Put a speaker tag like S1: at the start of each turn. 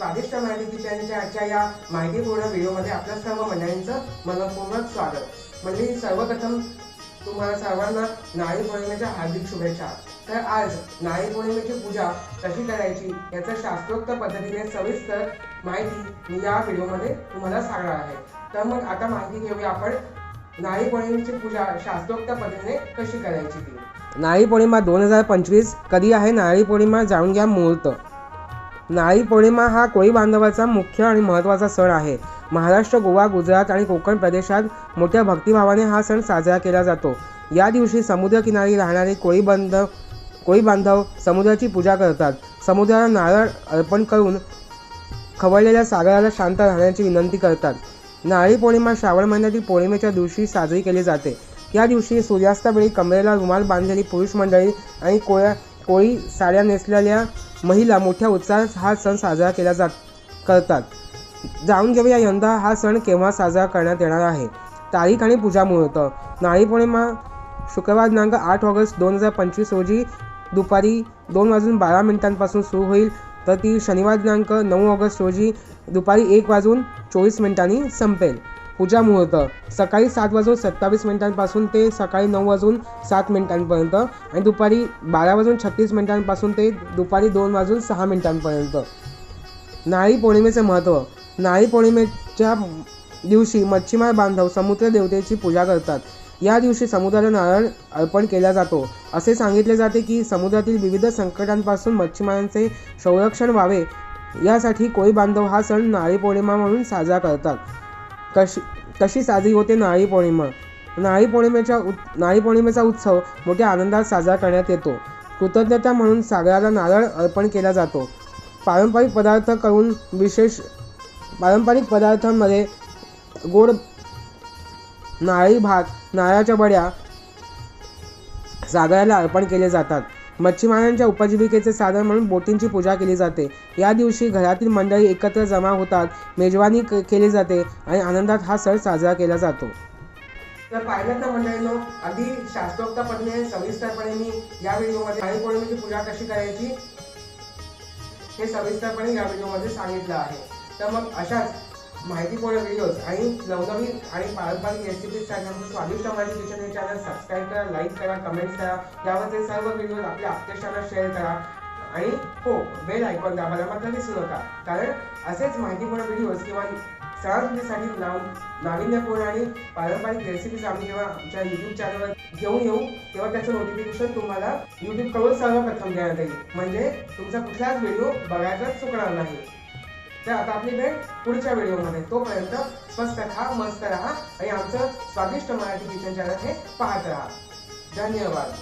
S1: या माहितीपूर्ण व्हिडिओमध्ये आपल्या सर्व मंडळींचं मनपूर्वक स्वागत. म्हणजे सर्वप्रथम तुम्हाला सर्वांना नारळी पौर्णिमेच्या हार्दिक शुभेच्छा. तर आज नारळी पौर्णिमेची पूजा कशी करायची याचं शास्त्रोक्त पद्धतीने सविस्तर माहिती मी या व्हिडिओमध्ये तुम्हाला सांगणार आहे. तर मग आता माहिती घेऊया आपण नारळी पौर्णिमेची पूजा शास्त्रोक्त पद्धतीने कशी करायची ती? नाळी पौर्णिमा दोन हजार पंचवीस कधी आहे? नाळी पौर्णिमा जाणून घ्या मुहूर्त. नारळी पौर्णिमा हा कोळी बांधवाचा मुख्य आणि महत्त्वाचा सण आहे. महाराष्ट्र गोवा गुजरात आणि कोकण प्रदेशात मोठ्या भक्तिभावाने हा सण साजरा केला जातो. या दिवशी समुद्रकिनारी राहणारे कोळी बांधव कोळी बांधव समुद्राची पूजा करतात. समुद्राला नारळ अर्पण करून खवळलेल्या सागराला शांत राहण्याची विनंती करतात. नारळी पौर्णिमा श्रावण महिन्यातील पौर्णिमेच्या दिवशी साजरी केली जाते. या दिवशी सूर्यास्तावेळी कमरेला रुमाल बांधलेली पुरुष मंडळी आणि कोळ्या कोळी साड्या नेसलेल्या महिला मोठ्या उत्साहात हा सण साजरा केला जात करतात. जाऊन घेऊया यंदा हा सण केव्हा साजरा करण्यात येणार आहे? तारीख आणि पूजा मुहूर्त. नारळी पौर्णिमा शुक्रवार दिनांक आठ ऑगस्ट दोन हजार पंचवीस रोजी दुपारी दोन वाजून बारा मिनिटांपासून सुरू होईल. तर ती शनिवार दिनांक नऊ ऑगस्ट रोजी दुपारी एक वाजून चोवीस मिनिटांनी संपेल. पूजा मुहूर्त सकाळी सात वाजून सत्तावीस मिनिटांपासून ते सकाळी नऊ वाजून सात मिनिटांपर्यंत आणि दुपारी बारा वाजून छत्तीस मिनिटांपासून ते दुपारी दोन वाजून सहा मिनिटांपर्यंत. नाळी पौर्णिमेचे महत्त्व. नाळी पौर्णिमेच्या दिवशी मच्छीमार बांधव समुद्र देवतेची पूजा करतात. या दिवशी समुद्राला नारळ अर्पण केला जातो. असे सांगितले जाते की समुद्रातील विविध संकटांपासून मच्छीमारांचे संरक्षण व्हावे. यासाठी कोळी बांधव हा सण नाळी पौर्णिमा म्हणून साजरा करतात. कशी कशी साजरी होते नारळी पौर्णिमा? नारळी पौर्णिमेच्या उत् नारळी पौर्णिमेचा उत्सव मोठ्या आनंदात साजरा करण्यात येतो. कृतज्ञता म्हणून सागराला नारळ अर्पण केला जातो. पारंपरिक पदार्थ करून विशेष पारंपरिक पदार्थांमध्ये गोड नारळी भात नारळाच्या बड्या सागराला अर्पण केले जातात. मच्छीमारांच्या उपजीविकेचे साधन म्हणून बोटींची पूजा केली जाते. या दिवशी घरातील मंडळी एकत्र जमा होतात मेजवानी केली जाते आणि आनंदात हा सण साजरा केला जातो. तर पाहिलं तर मंडळींनो अगदी शास्त्रोक्तपणे सविस्तरपणे मी या व्हिडिओमध्ये नारळी पौर्णिमेची पूजा कशी करायची हे सविस्तरपणे या व्हिडिओमध्ये सांगितलं आहे. तर मग अशाच माहिती पूर्ण व्हिडिओज आणि नवनवीन आणि पारंपरिक रेसिपीज आमचं स्वादिष्ट मराठी किचन हे चॅनल सबस्क्राईब करा लाईक करा कमेंट्स करा. यावरचे सर्व व्हिडिओज आपल्या आपल्या शेअर करा. आणि हो बेल ऐकून दाबायला मात्र विसरू नका. कारण असेच माहितीपूर्ण व्हिडिओज किंवा सणासुदीसाठी नाव नाविन्यपूर्ण आणि पारंपरिक रेसिपीज आम्ही जेव्हा आमच्या यूट्यूब चॅनलवर घेऊन येऊ तेव्हा त्याचं नोटिफिकेशन तुम्हाला यूट्यूबकडून सर्वप्रथम देण्यात येईल. म्हणजे तुमचा कुठलाच व्हिडिओ बघायचाच चुकणार नाही. तर आता आपली भेट पुढच्या व्हिडिओमध्ये. तोपर्यंत स्वस्त खा मस्त राहा आणि आमचं स्वादिष्ट मराठी किचन चॅनल हे पाहत राहा. धन्यवाद.